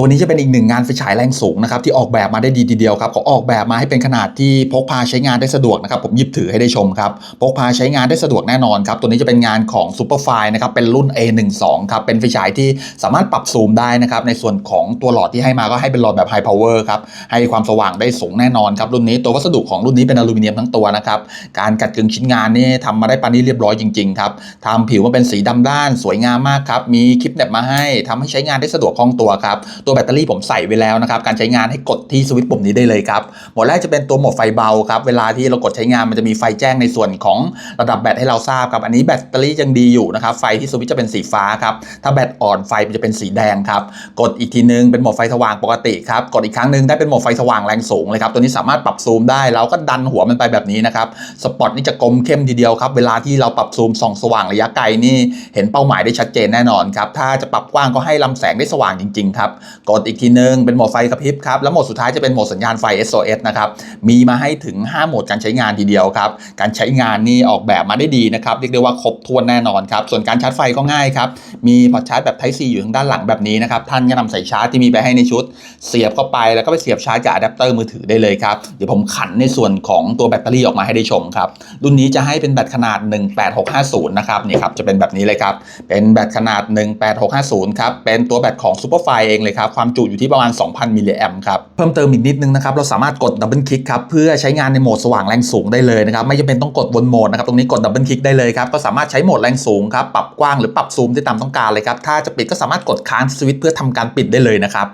ตัวนี้จะเป็นอีกหนึ่งงานไฟฉายแรงสูงนะครับที่ออกแบบมาได้ดีทีเดียวครับเขาออกแบบมาให้เป็นขนาดที่พกพาใช้งานได้สะดวกนะครับผมหยิบถือให้ได้ชมครับพกพาใช้งานได้สะดวกแน่นอนครับตัวนี้จะเป็นงานของ Superfly นะครับเป็นรุ่น A12 ครับเป็นไฟฉายที่สามารถปรับซูมได้นะครับในส่วนของตัวหลอดที่ให้มาก็ให้เป็นหลอดแบบ High Power ครับให้ความสว่างได้สูงแน่นอนครับรุ่นนี้ตัววัสดุของรุ่นนี้เป็นอลูมิเนียมทั้งตัวนะครับการกัดกึ่งชิ้นงานนี่ทำมาได้ปานนี้เรียบร้อยจริงๆครับทำผิวมาเป็นสีดำด้านสวยงามมากครับมีคลิปแนบมาให้ทำให้ใช้งานได้สะดวกคล่องตัวครับตัวแบตเตอรี่ผมใส่ไว้แล้วนะครับการใช้งานให้กดที่สวิตช์ปุ่มนี้ได้เลยครับโหมดแรกจะเป็นตัวโหมดไฟเบาครับเวลาที่เรากดใช้งานมันจะมีไฟแจ้งในส่วนของระดับแบตให้เราทราบครับอันนี้แบตเตอรี่ยังดีอยู่นะครับไฟที่สวิตช์จะเป็นสีฟ้าครับถ้าแบตอ่อนไฟมันจะเป็นสีแดงครับกดอีกทีนึงเป็นโหมดไฟสว่างปกติครับกดอีกครั้งหนึงได้เป็นโหมดไฟสว่างแรงสูงเลยครับตัวนี้สามารถปรับซูมได้เราก็ดันหัวมันไปแบบนี้นะครับสปอตนี่จะกลมเข้มทีเดียวครับเวลาที่เราปรับซูมส่องสว่างระยะไกลนี่เห็นเป้าหมายได้ชัดเจนแน่นอนครับถ้าจะปรับกว้างก็ให้ลำแสงได้สว่างจริงๆครับ กดอีกทีนึงเป็นโหมดไฟกระพริบครับแล้วโหมดสุดท้ายจะเป็นโหมดสัญญาณไฟ SOS นะครับมีมาให้ถึง 5 โหมดการใช้งานทีเดียวครับการใช้งานนี่ออกแบบมาได้ดีนะครับเรียกได้ว่าครบถ้วนแน่นอนครับส่วนการชาร์จไฟก็ง่ายครับมีพอร์ตชาร์จแบบ Type C อยู่ทางด้านหลังแบบนี้นะครับท่านก็นำสายชาร์จที่มีไปให้ในชุด เสียบเข้าไปแล้วก็ไปเสียบชาร์จกับอะแดปเตอร์มือถือได้เลยครับเดี๋ยวผมขันในส่วนของตัวแบตเตอรี่ออกมาให้ได้ชมครับรุ่นนี้จะให้เป็นแบตขนาด 18650นะครับนี่ครับจะเป็นแบบนี้เลยครับเป็นแบตขนาด 18650ครับเป็นตัวแบตของ Superfly เองเลยครับความจุอยู่ที่ประมาณ 2,000 มิลลิแอมครับ เพิ่มเติมอีกนิดนึงนะครับ เราสามารถกดดับเบิลคลิกครับ เพื่อใช้งานในโหมดสว่างแรงสูงได้เลยนะครับ ไม่จำเป็นต้องกดวนโหมดนะครับ ตรงนี้กดดับเบิลคลิกได้เลยครับ ก็สามารถใช้โหมดแรงสูงครับ ปรับกว้างหรือปรับซูมได้ตามต้องการเลยครับ ถ้าจะปิดก็สามารถกดค้างสวิตช์เพื่อทำการปิดได้เลยนะครับ